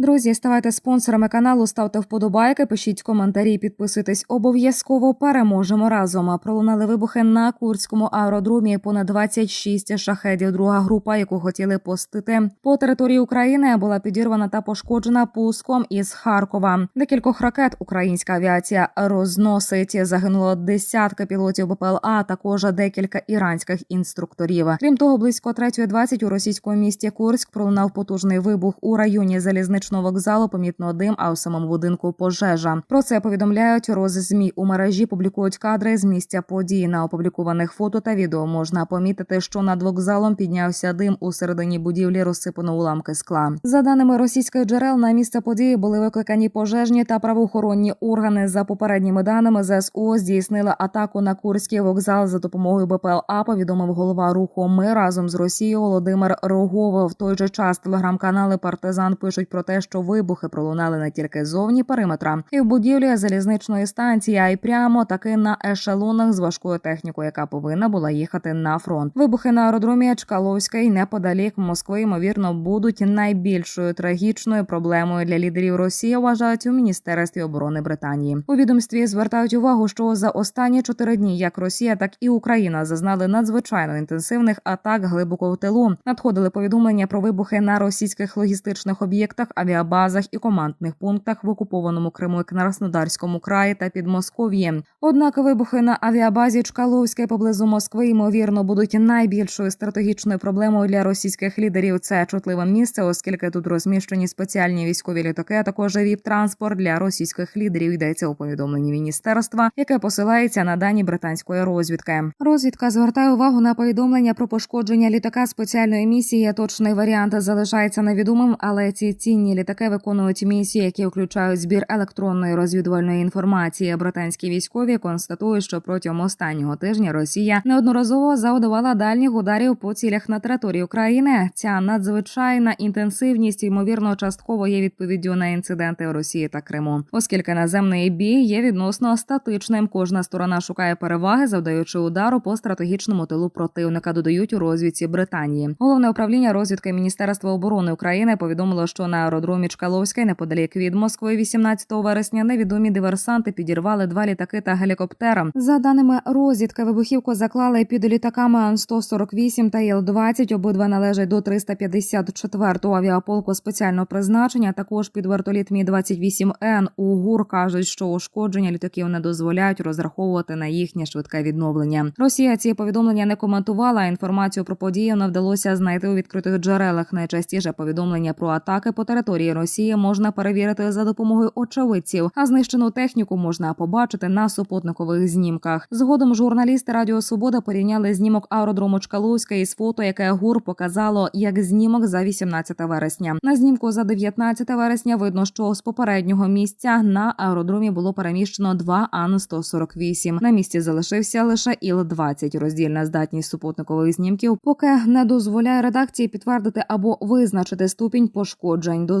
Друзі, ставайте спонсорами каналу, ставте вподобайки, пишіть коментарі, підписуйтесь обов'язково. Переможемо разом. Пролунали вибухи на курському аеродромі. Понад 26 шахедів. Друга група, яку хотіли постити по території України, була підірвана та пошкоджена пуском із Харкова. Декількох ракет українська авіація розносить. Загинуло десятка пілотів БПЛА, також декілька іранських інструкторів. Крім того, близько 3.20 у російському місті Курськ пролунав потужний вибух у районі залізничного вокзалу. Помітно дим, а у самому будинку пожежа. Про це повідомляють роз ЗМІ у мережі. Публікують кадри з місця події. На опублікованих фото та відео можна помітити, що над вокзалом піднявся дим у середині будівлі, розсипано уламки скла. За даними російських джерел, на місце події були викликані пожежні та правоохоронні органи. За попередніми даними ЗСУ здійснили атаку на Курський вокзал за допомогою БПЛА. Повідомив голова руху. Ми разом з Росією Володимир Рогов. В той же час телеграм-канали Партизан пишуть про те, що вибухи пролунали не тільки зовні периметра, і в будівлі залізничної станції, а й прямо таки на ешелонах з важкою технікою, яка повинна була їхати на фронт. Вибухи на аеродромі Чкаловський неподалік Москви ймовірно будуть найбільшою трагічною проблемою для лідерів Росії. Вважають у міністерстві оборони Британії. У відомстві звертають увагу, що за останні чотири дні як Росія, так і Україна зазнали надзвичайно інтенсивних атак глибоко в тилу. Надходили повідомлення про вибухи на російських логістичних об'єктах, авіабазах і командних пунктах в окупованому Криму і Краснодарському краї та Підмосков'ї. Однак вибухи на авіабазі Чкаловське поблизу Москви ймовірно будуть найбільшою стратегічною проблемою для російських лідерів. Це чутливе місце, оскільки тут розміщені спеціальні військові літаки, а також віп-транспорт для російських лідерів. Йдеться у повідомленні міністерства, яке посилається на дані британської розвідки. Розвідка звертає увагу на повідомлення про пошкодження літака спеціальної місії. Точний варіант залишається невідомим, але ці цінні літаки виконують місії, які включають збір електронної розвідувальної інформації. Британські військові констатують, що протягом останнього тижня Росія неодноразово завдавала дальніх ударів по цілях на території України. Ця надзвичайна інтенсивність ймовірно частково є відповіддю на інциденти у Росії та Криму, оскільки наземний бій є відносно статичним. Кожна сторона шукає переваги, завдаючи удару по стратегічному тилу противника. Додають у розвідці Британії. Головне управління розвідки Міністерства оборони України повідомило, що на аеродромі Чкаловський, неподалік від Москви, 18 вересня, невідомі диверсанти підірвали два літаки та гелікоптера. За даними розвідки, вибухівку заклали під літаками Ан-148 та Іл-20. Обидва належать до 354-го авіаполку спеціального призначення. Також під вертоліт Мі 28 Н у ГУР кажуть, що ушкодження літаків не дозволяють розраховувати на їхнє швидке відновлення. Росія ці повідомлення не коментувала. Інформацію про події не вдалося знайти у відкритих джерелах. Найчастіше повідомлення про атаки по території Росії можна перевірити за допомогою очевидців, а знищену техніку можна побачити на супутникових знімках. Згодом журналісти Радіо Свобода порівняли знімок аеродрому Чкаловська із фото, яке ГУР показало як знімок за 18 вересня. На знімку за 19 вересня видно, що з попереднього місця на аеродромі було переміщено два Ан-148. На місці залишився лише Іл-20. Роздільна здатність супутникових знімків поки не дозволяє редакції підтвердити або визначити ступінь пошкоджень. До